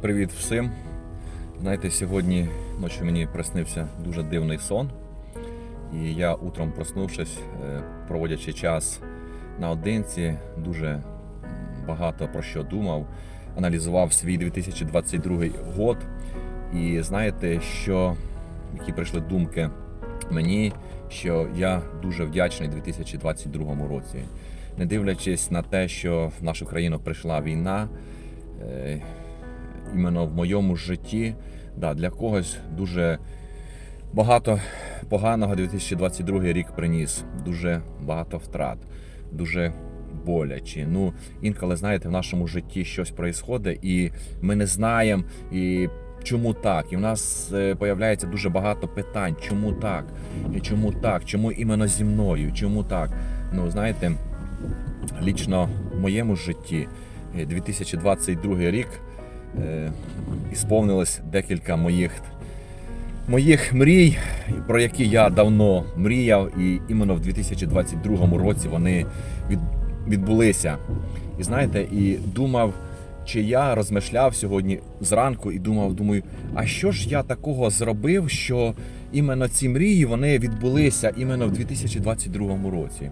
Привіт всім. Знаєте, сьогодні ночі мені приснився дуже дивний сон. І я утром проснувшись, е, проводячи час наодинці, дуже багато про що думав, аналізував свій 2022 год. І знаєте, що які прийшли думки мені, що я дуже вдячний 2022 році. Не дивлячись на те, що в нашу країну прийшла війна, е, іменно в моєму житті, да, для когось дуже багато поганого 2022 рік приніс, дуже багато втрат, дуже боляче. Ну, інколи, знаєте, в нашому житті щось відбувається, і ми не знаємо, і чому так. І в нас е, появляється дуже багато питань, чому так, і чому так, чому іменно зі мною, чому так. Ну, знаєте, лічно в моєму житті е, 2022 рік е, ісповнилось декілька моїх, моїх мрій, про які я давно мріяв, і іменно в 2022 році вони відбулися. І знаєте, і думав, чи я розмишляв сьогодні зранку і думав, думаю, а що ж я такого зробив, що іменно ці мрії вони відбулися іменно в 2022 році.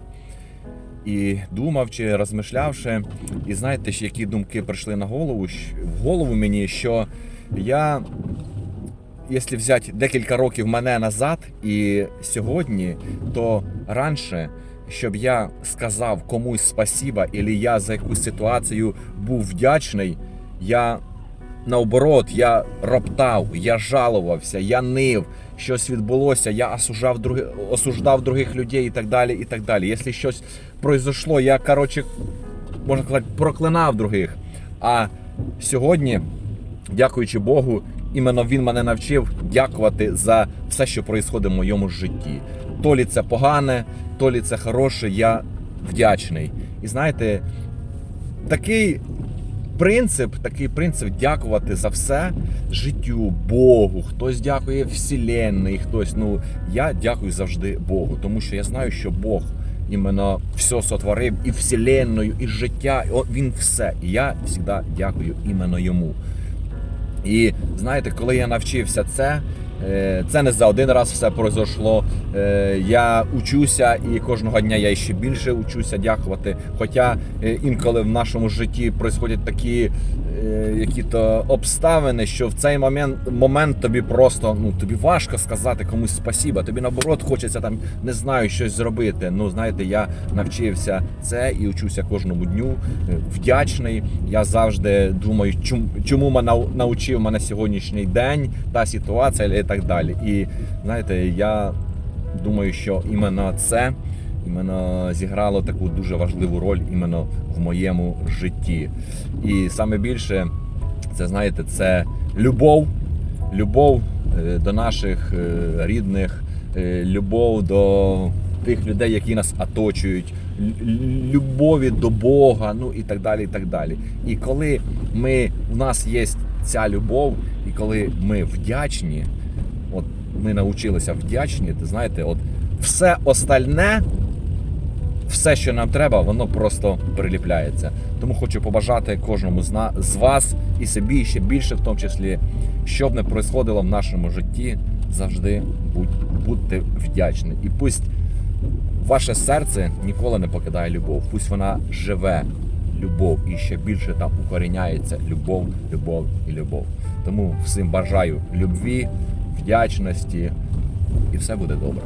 І думав чи розмишлявши, і знаєте, які думки прийшли на голову в голову мені, що я, якщо взяти декілька років мене назад і сьогодні, то раніше, щоб я сказав комусь спасіба, або я за якусь ситуацію був вдячний, я наоборот, я роптав, я жалувався, я нив, щось відбулося, я осуждав, други, осуждав других людей і так далі. і так далі. Якщо щось произошло, я, коротше, можна сказати, проклинав других. А сьогодні, дякуючи Богу, іменно він мене навчив дякувати за все, що відбувається в моєму житті. То лі це погане, то лі це хороше, я вдячний. І знаєте, такий принцип, такий принцип дякувати за все життю, Богу. Хтось дякує Вселенной, хтось. Ну я дякую завжди Богу, тому що я знаю, що Бог іменно все сотворив і Вселенною, і життя. і Він все. І я завжди дякую іменно йому. І знаєте, коли я навчився це, це не за один раз все пройшло. Е, Я учуся і кожного дня я ще більше учуся дякувати. Хоча е, інколи в нашому житті происходять такі е, які-то обставини, що в цей момент, момент тобі просто ну тобі важко сказати комусь спасіба. Тобі наоборот хочеться там не знаю щось зробити. Ну знаєте, я навчився це і учуся кожному дню. Е, Вдячний. Я завжди думаю, чому, мене нау- навчив мене сьогоднішній день, та ситуація так далі. І знаєте, я думаю, що іменно це іменно зіграло таку дуже важливу роль іменно в моєму житті. І саме більше, це знаєте, це любов, любов е, до наших е, рідних, е, любов до тих людей, які нас оточують, лю- лю- любові до Бога, ну і так далі. І так далі. І коли ми у нас є ця любов, і коли ми вдячні, ми навчилися вдячні, ти знаєте, от все остальне, все, що нам треба, воно просто приліпляється. Тому хочу побажати кожному з, вас і собі, ще більше, в тому числі, щоб не происходило в нашому житті, завжди будь, будьте вдячні. І пусть ваше серце ніколи не покидає любов. Пусть вона живе любов і ще більше там укоріняється любов, любов і любов. Тому всім бажаю любві, вдячності, і все буде добре.